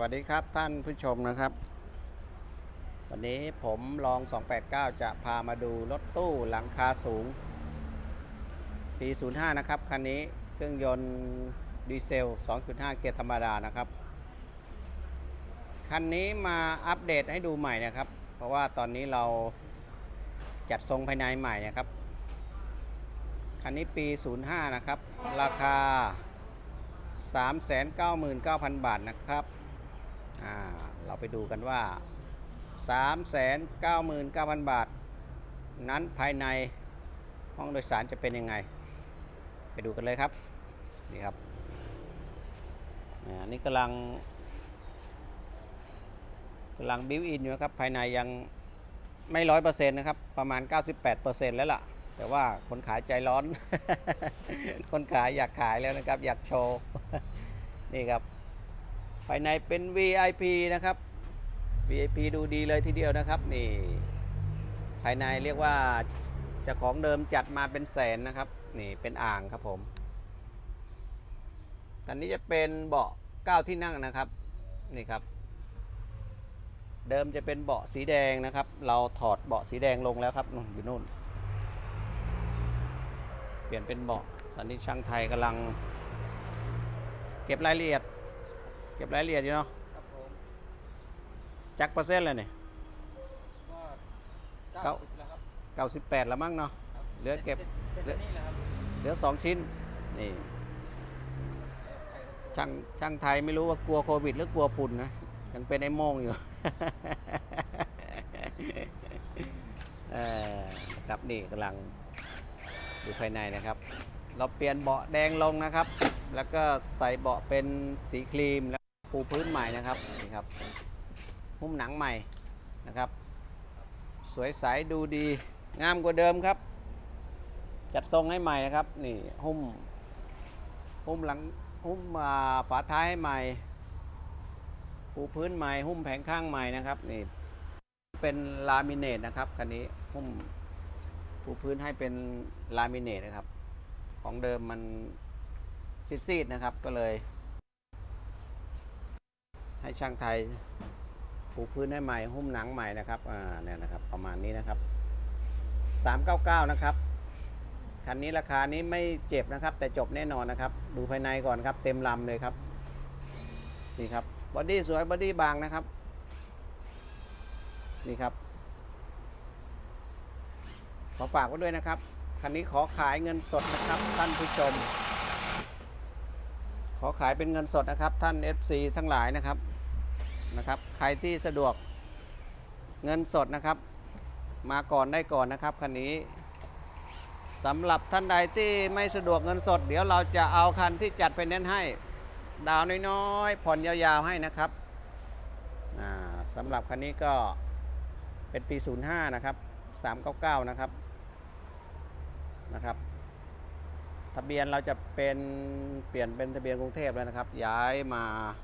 วัสดีครับท่านผู้ชมนะครับ วันนี้ผมลอง 289 จะพามาดูรถตู้หลังคาสูง ปี 05 นะครับ คันนี้เครื่องยนต์ดีเซล 2.5 เกียร์ธรรมดานะครับ คันนี้มาอัปเดตให้ดูใหม่นะครับ เพราะว่าตอนนี้เราจัดทรงภายในใหม่นะครับ คันนี้ปี 05 นะครับ ราคา 399,000 บาทนะครับ เราไปดูกันว่า 399,000 บาท นั้นภายในห้องโดยสารจะเป็นยังไง ไปดูกันเลยครับ นี่ครับอ่านี่กำลังกำลังบิวอินอยู่ครับ ภายในยังไม่ร้อยเปอร์เซ็นต์นะครับ ประมาณ 98%แล้วล่ะ แต่ว่าคนขายใจร้อน คนขายอยากขายแล้วนะครับ อยากโชว์ นี่ครับ ภายในเป็น VIP นะครับ VIP ดูดีเลยทีเดียวนะครับนี่ภายในเรียกว่าจ้าของเดิมจัดมาเป็นแสนนะครับนี่เป็นอ่างครับผมอันนี้จะเป็นเบาะ9ที่นั่งนะครับนี่ครับ เดิมจะเป็นเบาะสีแดงนะครับ เราถอดเบาะสีแดงลงแล้วครับนู่นอยู่นู่น เปลี่ยนเป็นเบาะสันนิช่างไทยกำลัง เก็บรายละเอียด เก็บรายละเอียดอยู่เนาะครับผมจักเปอร์เซ็นต์เลยเนี่ยก็เก้าเก้าสิบแล้วครับเก้าสิบแปดแล้วมั้งเนาะ ครับเหลือเก็บเสร็จแล้วนี่แหละครับเหลือสองชิ้นนี่ใครทั้งตัวช่างช่างไทยไม่รู้ว่ากลัวโควิดหรือกลัวฝุ่นนะยังเป็นไอ้โมงอยู่ เออครับนี่กำลังดูภายในนะครับ เราเปลี่ยนเบาะแดงลงนะครับ แล้วก็ใส่เบาะเป็นสีครีมแล้ว ปูพื้นใหม่นะครับนี่ครับหุ้มหนังใหม่นะครับ สวยใสดูดีงามกว่าเดิมครับ จัดทรงให้ใหม่นะครับนี่หุ้มหุ้มหลังหุ้มอ่าฝาท้ายให้ใหม่ปูพื้นใหม่ หุ้มแผงข้างใหม่นะครับนี่เป็นลามิเนตนะครับคันนี้หุ้มปูพื้นให้เป็นลามิเนตนะครับ ของเดิมมันซีดๆนะครับก็เลย ให้ช่างไทยปูพื้นให้ใหม่หุ้มหนังใหม่นะครับอ่าเนี่ยนะครับ ประมาณนี้นะครับ 399 นะครับคันนี้ราคานี้ไม่เจ็บนะครับ แต่จบแน่นอนนะครับ ดูภายในก่อนครับ เต็มลำเลยครับนี่ครับบอดี้สวยบอดี้บางนะครับนี่ครับ ขอฝากไว้ด้วยนะครับ คันนี้ขอขายเงินสดนะครับ ท่านผู้ชม ขอขายเป็นเงินสดนะครับ ท่าน FC ทั้งหลายนะครับ นะครับ ใครที่สะดวกเงินสดนะครับ มาก่อนได้ก่อนนะครับคันนี้สำหรับท่านใดที่ไม่สะดวกเงินสด เดี๋ยวเราจะเอาคันที่จัดไฟแนนซ์ให้ ดาวน้อยๆผ่อนยาวๆให้นะครับสำหรับคันนี้ก็เป็นปี 05 นะครับ 399 นะครับนะครับทะเบียนเราจะเป็นเปลี่ยนเป็นทะเบียนกรุงเทพแล้วนะครับ ย้ายมา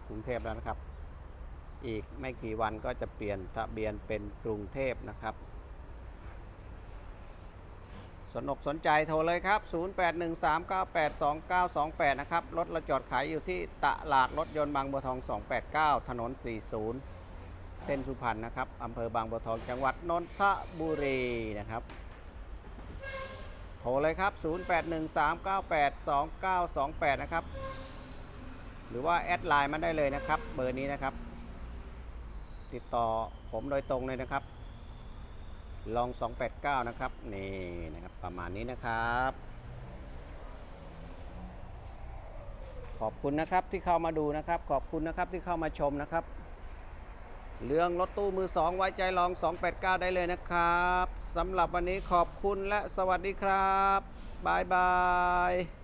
กรุงเทพแล้วนะครับ อีกไม่กี่วันก็จะเปลี่ยนทะเบียนเป็นกรุงเทพนะครับ สนอกสนใจโทรเลยครับ 0813982928 นะครับ รถเราจอดขายอยู่ที่ตลาดรถยนต์บางบัวทอง 289 ถนน 40 เส้นสุพรรณนะครับอำเภอบางบัวทองจังหวัดนนทบุรีนะครับโทรเลยครับ 0813982928 นะครับ หรือว่าแอดไลน์มาได้เลยนะครับ เบอร์นี้นะครับ ติดต่อผมโดยตรงเลยนะครับ ลอง 289 นะครับ นี่นะครับ ประมาณนี้นะครับ ขอบคุณนะครับที่เข้ามาดูนะครับ ขอบคุณนะครับที่เข้ามาชมนะครับ เรื่องรถตู้มือสองไว้ใจลอง 289 ได้เลยนะครับสำหรับวันนี้ขอบคุณและสวัสดีครับบายบาย